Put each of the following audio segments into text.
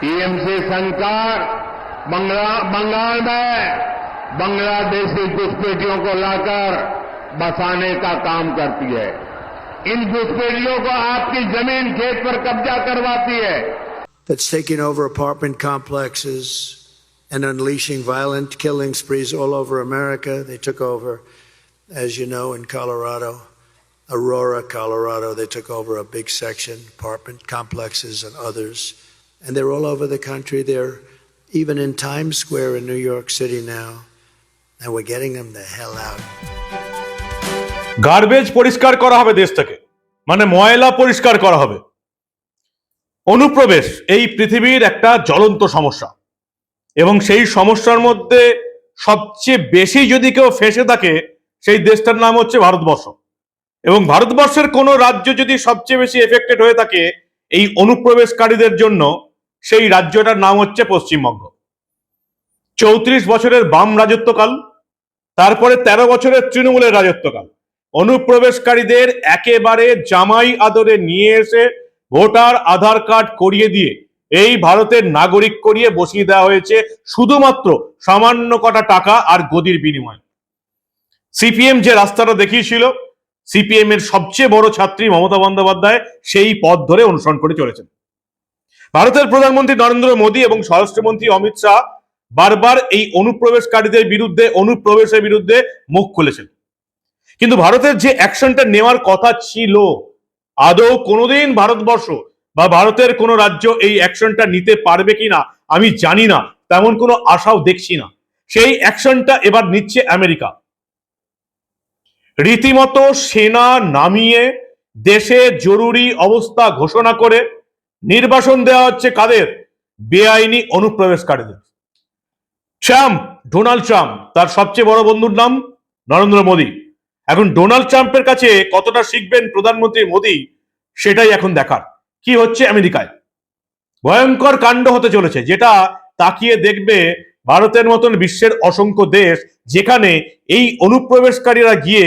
TMC सरकार बंगला बंगाल में बांग्लादेशी घुसपैठियों को लाकर बसाने का काम करती है इन घुसपैठियों को आपकी जमीन खेत पर कब्जा करवाती है that's taking over apartment complexes and unleashing violent killing sprees all over America. They took over, as you know, in Colorado, Aurora, Colorado. They took over a big section, apartment complexes and others. And they're all over the country. They're even in Times Square in New York City now. And we're getting them the hell out. Garbage পরিষ্কার করা হবে দেশ থেকে মানে ময়লা পরিষ্কার করা হবে অনুপ্রবেশ, এই পৃথিবীর একটা জ্বলন্ত সমস্যা এবং সেই সমস্যার মধ্যে সবচেয়ে বেশি যদি কেউ ফেসে থাকে, সেই দেশটার নাম হচ্ছে ভারতবর্ষ এবং ভারতবর্ষের কোনো রাজ্য যদি সবচেয়ে বেশি এফেক্টেড হয়ে থাকে, এই অনুপ্রবেশকারীদের জন্য সেই রাজ্যটার নাম হচ্ছে পশ্চিমবঙ্গ। চৌত্রিশ বছরের বাম রাজত্বকাল, তারপরে তেরো বছরের তৃণমূলের রাজত্বকাল। অনুপ্রবেশকারীদের একেবারে জামাই আদরে নিয়ে এসে ভোটার আধার কার্ড করিয়ে দিয়ে এই ভারতের নাগরিক করিয়ে বসিয়ে দেওয়া হয়েছে শুধুমাত্র সামান্য কটা টাকা আর গদির বিনিময়ে। সিপিএম যে রাস্তাটা দেখিয়েছিল সিপিএম এর সবচেয়ে বড় ছাত্রী মমতা বন্দ্যোপাধ্যায় সেই পথ ধরে অনুসরণ করে চলেছেন। ভারতের প্রধানমন্ত্রী নরেন্দ্র মোদী এবং স্বরাষ্ট্রমন্ত্রী অমিত শাহ বারবার এই অনুপ্রবেশকারীদের বিরুদ্ধে, অনুপ্রবেশের বিরুদ্ধে মুখ খুলেছেন। কিন্তু ভারতের যে অ্যাকশনটা নেওয়ার কথা ছিল, আদৌ কোনোদিন ভারতবর্ষ বা ভারতের কোনো রাজ্য এই অ্যাকশনটা নিতে পারবে কিনা, আমি জানি না, তেমন কোনো আশাও দেখছি না। সেই অ্যাকশনটা এবার নিচ্ছে আমেরিকা। রীতিমতো সেনা নামিয়ে দেশে জরুরি অবস্থা ঘোষণা করে নির্বাসন দেওয়া হচ্ছে কাদের? বেআইনি অনুপ্রবেশকারীদের। ট্রাম্প, ডোনাল্ড ট্রাম্প, তার সবচেয়ে বড় বন্ধুর নাম নরেন্দ্র মোদী। এখন ডোনাল্ড ট্রাম্পের কাছে কতটা শিখবেন প্রধানমন্ত্রী মোদী, সেটাই এখন দেখার। কি হচ্ছে আমেরিকায়? ভয়ঙ্কর কাণ্ড হতে চলেছে, যেটা তাকিয়ে দেখবে ভারতের মতন বিশ্বের অসংখ্য দেশ, যেখানে এই অনুপ্রবেশকারীরা গিয়ে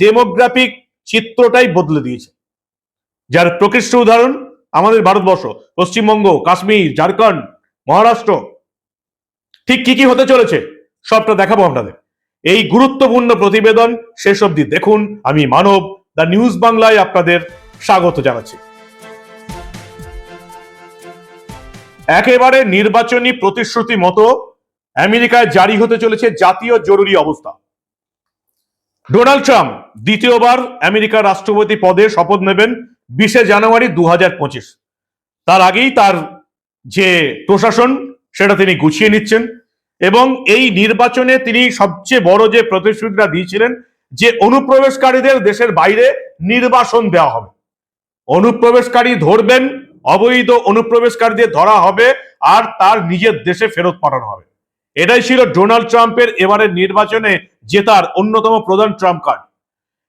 ডেমোগ্রাফিক চিত্রটাই বদলে দিয়েছে। যার প্রকৃষ্ট উদাহরণ আমাদের ভারতবর্ষ, পশ্চিমবঙ্গ, কাশ্মীর, ঝাড়খণ্ড, মহারাষ্ট্র, ঠিক কি কি হতে চলেছে, সবটা দেখাবো আপনাদের। এই গুরুত্বপূর্ণ প্রতিবেদন শেষ অবধি দেখুন। আমি মানব, দ্য নিউজ বাংলায় আপনাদের স্বাগত জানাচ্ছি। একেবারে নির্বাচনী প্রতিশ্রুতি মতো আমেরিকায় জারি হতে চলেছে জাতীয় জরুরি অবস্থা। ডোনাল্ড ট্রাম্প দ্বিতীয়বার আমেরিকার রাষ্ট্রপতি পদে শপথ নেবেন বিশে জানুয়ারি দু হাজার পঁচিশ। তার আগেই তার যে প্রশাসন, সেটা তিনি গুছিয়ে নিচ্ছেন এবং এই নির্বাচনে তিনি সবচেয়ে বড় যে প্রতিশ্রুতিটা দিয়েছিলেন যে অনুপ্রবেশকারীদের দেশের বাইরে নির্বাসন দেওয়া হবে। অনুপ্রবেশকারী ধরবেন, অবৈধ অনুপ্রবেশকারীদের ধরা হবে, আর তার নিজের দেশে ফেরত পাঠানো হবে। এটাই ছিল ডোনাল্ড ট্রাম্পের এবারের নির্বাচনে জেতার অন্যতম প্রধান ট্রাম্প কার্ড।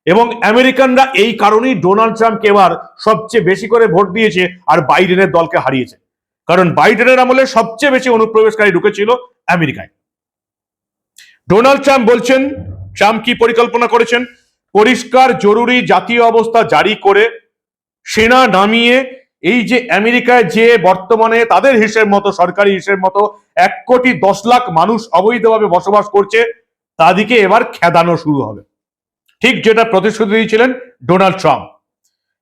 এবং আমেরিকানরা এই কারণেই ডোনাল্ড ট্রাম্পকে এবার সবচেয়ে বেশি করে ভোট দিয়েছে আর বাইডেনের দলকে হারিয়েছে। কারণ বাইডেনের আমলে সবচেয়ে বেশি অনুপ্রবেশকারী ঢুকেছিল আমেরিকায়। ডোনাল্ড ট্রাম্প বলছেন, ট্রাম্প কি পরিকল্পনা করেছেন? পরিষ্কার, জরুরি, জাতীয় অবস্থা জারি করে সেনা নামিয়ে এই যে আমেরিকায় যে বর্তমানে তাদের হিসেব মতো, সরকারি হিসেব মতো এক কোটি দশ লাখ মানুষ অবৈধভাবে বসবাস করছে তাদেরকে এবার খেদানো শুরু হবে। ঠিক যেটা প্রতিশ্রুতি দিয়েছিলেন ডোনাল্ড ট্রাম্প।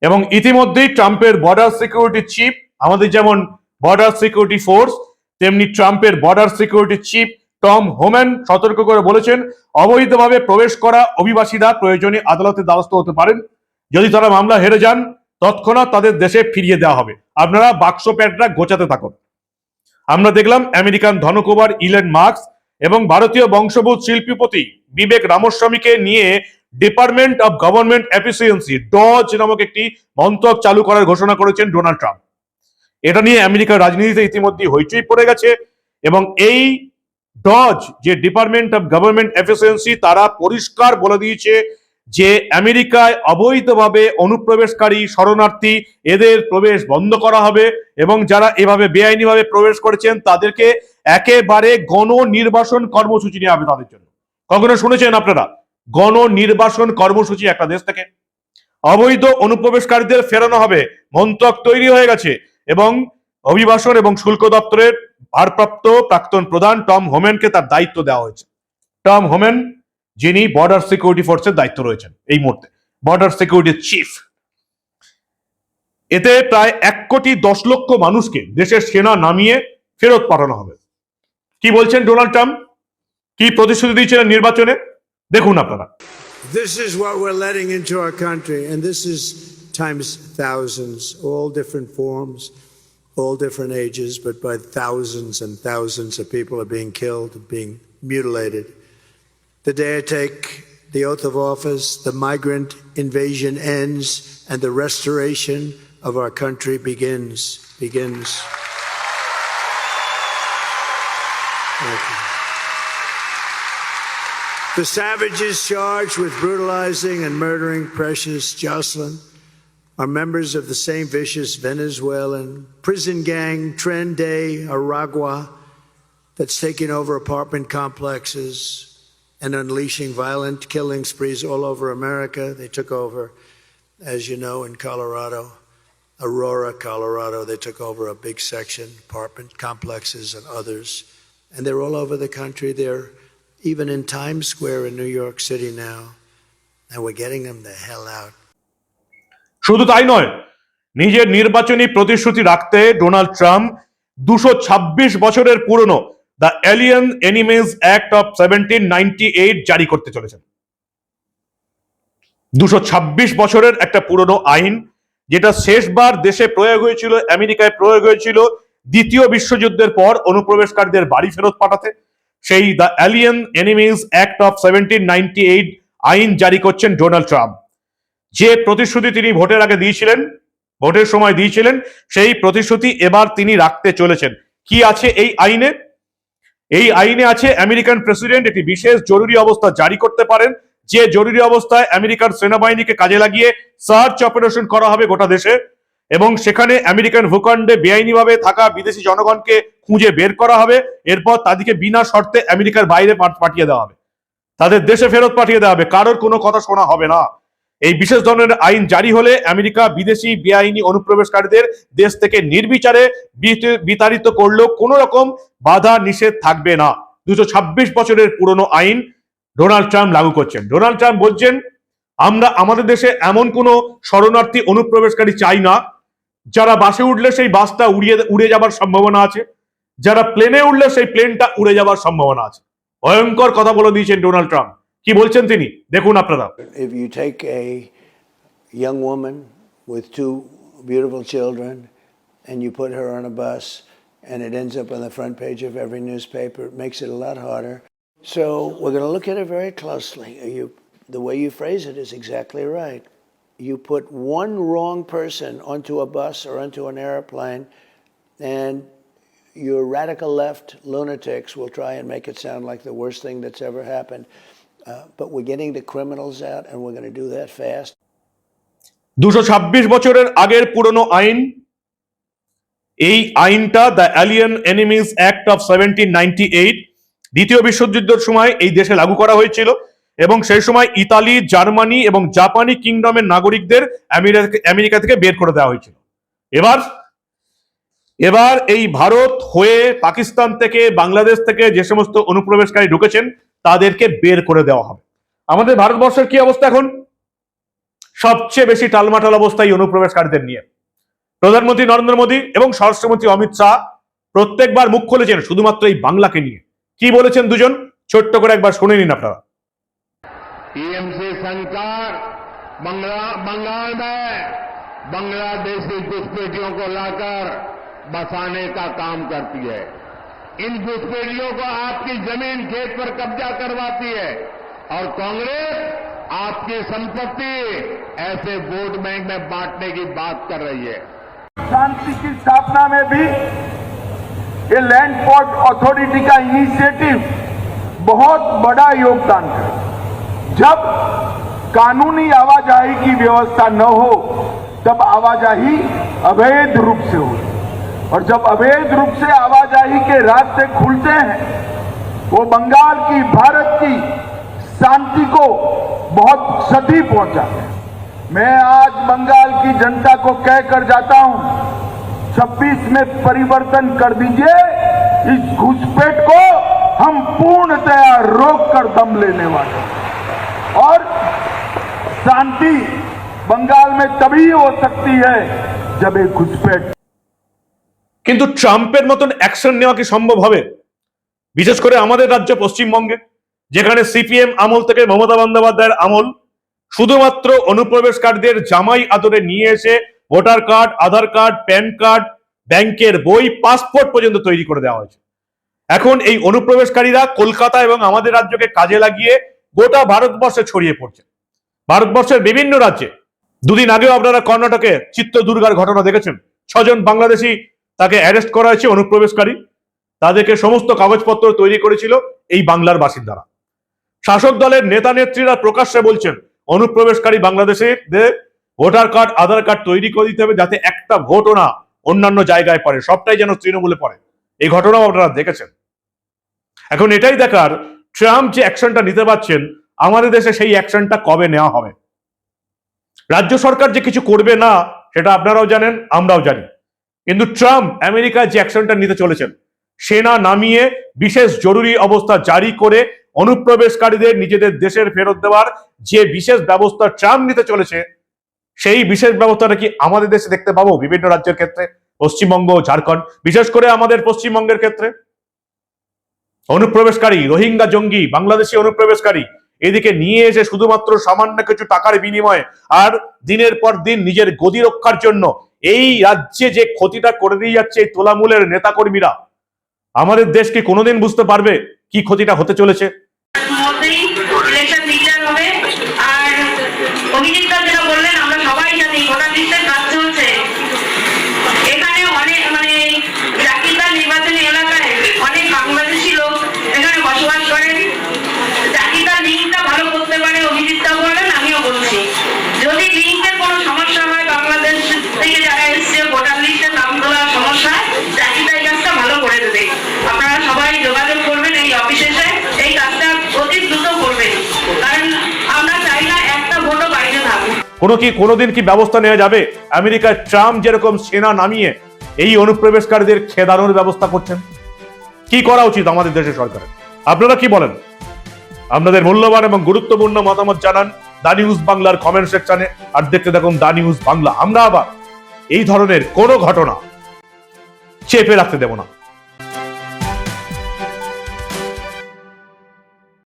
এবং ইতিমধ্যেই ট্রাম্পের বর্ডার সিকিউরিটি চিফ আমাদের যেমন বর্ডার সিকিউরিটি ফোর্স তেমনি ট্রাম্পের border security chief Tom Homan সতর্ক করে বলেছেন, অবৈধভাবে প্রবেশ করা অভিবাসীরা প্রয়োজনে আদালতের দ্বারস্থ হতে পারেন। যদি তারা মামলা হেরে যান, তৎক্ষণাৎ তাদের দেশে ফিরিয়ে দেওয়া হবে। আপনারা বাক্স প্যাডরা গোচাতে থাকুন। আমরা দেখলাম আমেরিকান ধনকুমার ইলেন মার্কস এবং ভারতীয় বংশোদ্ভূত শিল্পীপতি বিবেক রামস্বামীকে নিয়ে department of government efficiency DOGE নামক একটি মন্ত্রক চালু করার ঘোষণা করেছেন ডোনাল্ড ট্রাম্প এটা নিয়ে আমেরিকার রাজনীতিতে ইতিমধ্যে হইচই পড়ে গেছে এবং এই ডজ যে ডিপার্টমেন্ট অফ গভর্নমেন্ট এফিসিয়েন্সি তারা পরিষ্কার বলে দিয়েছে যে আমেরিকায় অবৈধভাবে অনুপ্রবেশকারী শরণার্থী এদের প্রবেশ বন্ধ করা হবে এবং যারা এভাবে বেআইনিভাবে প্রবেশ করেছেন, তাদেরকে একেবারে গণ নির্বাসন কর্মসূচি নেওয়া হবে তাদের জন্য। কখনো শুনেছেন আপনারা? গণ নির্বাসন কর্মসূচি একটা দেশ থেকে। অবৈধ অনুপ্রবেশকারীদের ফেরানো হবে। মন্ত্রক তৈরি হয়ে গেছে এবং অভিবাসন এবং শুল্ক দপ্তরের ভারপ্রাপ্ত প্রাক্তন প্রধান টম হোমেনকে তার দায়িত্ব দেওয়া হয়েছে। টম হোমেন, যিনি বর্ডার সিকিউরিটি ফোর্সের দায়িত্ব রয়েছেন এই মুহূর্তে। বর্ডার সিকিউরিটির চিফ এতে প্রায় এক কোটি দশ লক্ষ মানুষকে দেশের সেনা নামিয়ে ফেরত পাঠানো হবে। কি বলছেন ডোনাল্ড ট্রাম্প? কি প্রতিশ্রুতি দিয়েছিলেন নির্বাচনে? দেখুন আপনারা This is what we're letting into our country, and this is times thousands, all different forms, all different ages, but by thousands and thousands of people are being killed, being mutilated. The day I take the oath of office, the migrant invasion ends, and the restoration of our country begins. Begins. Thank you. The savages charged with brutalizing and murdering Precious Jocelyn are members of the same vicious Venezuelan prison gang, Tren de Aragua, that's taking over apartment complexes and unleashing violent killing sprees all over America. They took over, as you know, in Colorado, Aurora, Colorado. They took over a big section, apartment complexes and others. And they're all over the country. They're even in Times Square in New York City now. And we're getting them the hell out. শুধু তাই নয়, নিজের নির্বাচনী প্রতিশ্রুতি রাখতে Donald Trump দুশো ছাব্বিশ বছরের পুরনো the alien enemies act of seventeen ninety eight জারি করতে চলেছেন দুশো ছাব্বিশ বছরের একটা পুরনো আইন, যেটা শেষবার দেশে প্রয়োগ হয়েছিল, আমেরিকায় প্রয়োগ হয়েছিল, দ্বিতীয় বিশ্বযুদ্ধের পর অনুপ্রবেশকারীদের বাড়ি ফেরত পাঠাতে সেই the alien enemies act of seventeen ninety eight আইন জারি করছেন ডোনাল্ড ট্রাম্প। যে প্রতিশ্রুতি তিনি ভোটের আগে দিয়েছিলেন, ভোটের সময় দিয়েছিলেন, সেই প্রতিশ্রুতি এবার তিনি রাখতে চলেছেন। কি আছে এই আইনে? এই আইনে আছে আমেরিকান প্রেসিডেন্ট একটি বিশেষ জরুরি অবস্থা জারি করতে পারেন, যে জরুরি অবস্থায় আমেরিকার সেনাবাহিনীকে কাজে লাগিয়ে সার্চ অপারেশন করা হবে গোটা দেশে। এবং সেখানে আমেরিকান ভূখণ্ডে বেআইনিভাবে থাকা বিদেশি জনগণকে খুঁজে বের করা হবে। এরপর তাদেরকে বিনা শর্তে আমেরিকার বাইরে পাঠ- পাঠিয়ে দেওয়া হবে। তাদের দেশে ফেরত পাঠিয়ে দেওয়া হবে। কারোর কোনো কথা শোনা হবে না। এই বিশেষ ধরনের আইন জারি হলে আমেরিকা বিদেশি বেআইনি অনুপ্রবেশকারীদের দেশ থেকে নির্বিচারে বিত- বিতাড়িত করলেও কোনো রকম বাধা নিষেধ থাকবে না। দুশো ছাব্বিশ বছরের পুরনো আইন ডোনাল্ড ট্রাম্প লাগু করছেন। ডোনাল্ড ট্রাম্প বলছেন, আমরা আমাদের দেশে এমন কোনো শরণার্থী অনুপ্রবেশকারী চাই না। যারা বাসে উঠলে সেই বাসটা উড়িয়ে উড়ে যাবার সম্ভাবনা আছে যারা প্লেনে উঠলে সেই প্লেনটা উড়ে যাবার সম্ভাবনা আছে ভয়ঙ্কর কথা বলে দিয়েছেন ডোনাল্ড ট্রাম্প কি বলছেন তিনি দেখুন আপনারা If you take a young woman with two beautiful children and you put her on a bus and it ends up on the front page of every newspaper, it makes it a lot harder. So we're going to look at it very closely. You, the way you phrase it is exactly right. You put one wrong person onto a bus or onto an airplane, and your radical left lunatics will try and make it sound like the worst thing that's ever happened. Uh, but we're getting the criminals out, and we're going to do that fast. দুশো ছাব্বিশ বছরের আগের পুরনো আইন এই আইনটা the alien enemies act of seventeen ninety eight দ্বিতীয় বিশ্বযুদ্ধের সময় এই দেশে লাগু করা হয়েছিল এবং সেই সময় ইতালি, জার্মানি এবং জাপানি কিংডমের নাগরিকদের আমেরিকা- থেকে বের করে দেওয়া হয়েছিল। এবার এবার এই ভারত হয়ে পাকিস্তান থেকে, বাংলাদেশ থেকে যে সমস্ত অনুপ্রবেশকারী ঢুকেছেন, তাদেরকে বের করে দেওয়া হবে। আমাদের ভারতবর্ষের কি অবস্থা এখন? সবচেয়ে বেশি টালমাটাল অবস্থা এই অনুপ্রবেশকারীদের নিয়ে। প্রধানমন্ত্রী নরেন্দ্র মোদী এবং স্বরাষ্ট্রমন্ত্রী অমিত শাহ প্রত্যেকবার মুখ খুলেছেন শুধুমাত্র এই বাংলাকে নিয়ে। কি বলেছেন দুজন? ছোট্ট করে একবার শুনে নিন আপনারা। टीएमसी सरकार बंगला, बंगाल में बांग्लादेशी घुसपैठियों को लाकर बसाने का काम करती है। इन घुसपैठियों को आपकी ज़मीन खेत पर कब्जा करवाती है और कांग्रेस आपकी संपत्ति ऐसे वोट बैंक में बांटने की बात कर रही है। शांति की स्थापना में भी ये लैंड पोर्ट अथॉरिटी का इनिशिएटिव बहुत बड़ा योगदान है। जब कानूनी आवाजाही की व्यवस्था न हो, तब आवाजाही अवैध रूप से हो और जब अवैध रूप से आवाजाही के रास्ते खुलते हैं, वो बंगाल की, भारत की शांति को बहुत क्षति पहुंचाते हैं मैं आज बंगाल की जनता को कहकर जाता हूँ 26 में परिवर्तन कर दीजिए, इस घुसपैठ को हम पूर्णतया रोक कर दम लेने वाले हैं। और शांति बंगाल में तभी हो सकती है जब एक घुसपैठ কিন্তু ট্রাম্পের মতন অ্যাকশন নেওয়া কি সম্ভব হবে বিশেষ করে আমাদের রাজ্য পশ্চিমবঙ্গে যেখানে সিপিএম আমল থেকে মমতা বন্দ্যোপাধ্যায়ের আমল শুধুমাত্র অনুপ্রবেশকারীদের জামাই আদরে নিয়ে এসে voter card Aadhaar card PAN card ব্যাংকের বই পাসপোর্ট পর্যন্ত তৈরি করে দেওয়া হয়েছে এখন এই অনুপ্রবেশকারীরা কলকাতা এবং আমাদের রাজ্যকে কাজে লাগিয়ে গোটা ভারতবর্ষে ছড়িয়ে পড়ছে। ভারতবর্ষের বিভিন্ন রাজ্যে, দুদিন আগেও আপনারা কর্ণাটকে চিত্রদুর্গার ঘটনা দেখেছেন। ছজন বাংলাদেশি তাকে অ্যারেস্ট করা হয়েছে, অনুপ্রবেশকারী। তাদেরকে সমস্ত কাগজপত্র তৈরি করেছিল এই বাংলার বাসিন্দারা। শাসক দলের নেতা নেত্রীরা প্রকাশ্যে বলছেন, অনুপ্রবেশকারী বাংলাদেশিদের ভোটার কার্ড, আধার কার্ড তৈরি করে দিতে হবে যাতে একটা ভোটও না অন্যান্য জায়গায় পড়ে, সবটাই যেন তৃণমূলে পড়ে। এই ঘটনাও আপনারা দেখেছেন। এখন এটাই দেখার ট্রাম্প যে অ্যাকশনটা নিতে পারছেন, আমাদের দেশে সেই অ্যাকশনটা কবে নেওয়া হবে? রাজ্য সরকার যে কিছু করবে না, সেটা আপনারাও জানেন, আমরাও জানি। কিন্তু ট্রাম্প আমেরিকায় যে অ্যাকশনটা নিতে চলেছেন, সেনা নামিয়ে বিশেষ জরুরি অবস্থা জারি করে অনুপ্রবেশকারীদের নিজেদের দেশের ফেরত দেওয়ার যে বিশেষ ব্যবস্থা ট্রাম্প নিতে চলেছে, সেই বিশেষ ব্যবস্থাটা কি আমাদের দেশে দেখতে পাবো বিভিন্ন রাজ্যের ক্ষেত্রে? পশ্চিমবঙ্গ, ঝাড়খণ্ড, বিশেষ করে আমাদের পশ্চিমবঙ্গের ক্ষেত্রে? অনুপ্রবেশকারী, রোহিঙ্গা জঙ্গি, বাংলাদেশি অনুপ্রবেশকারী, এদিকে নিয়ে এসে শুধুমাত্র সামান্য কিছু টাকার বিনিময়ে আর দিনের পর দিন নিজের গদি রক্ষার জন্য এই রাজ্যে যে ক্ষতিটা করে দিয়ে যাচ্ছে এই তোলামূলের নেতাকর্মীরা, আমাদের দেশ কি কোনোদিন বুঝতে পারবে কি ক্ষতিটা হতে চলেছে? আর অভিজিৎ যেটা বললেন কোনো কি কোনোদিন কি ব্যবস্থা নেওয়া যাবে? আমেরিকায় ট্রাম্প যেরকম সেনা নামিয়ে এই অনুপ্রবেশকারীদের খেদানোর ব্যবস্থা করছেন? কি করা উচিত আমাদের দেশের সরকারের? আপনারা কি বলেন? আপনাদের মূল্যবান এবং গুরুত্বপূর্ণ মতামত জানান দা নিউজ বাংলার কমেন্ট সেকশনে আর দেখতে দেখুন দা নিউজ বাংলা। আমরা আবার এই ধরনের কোনো ঘটনা চেপে রাখতে দেব না।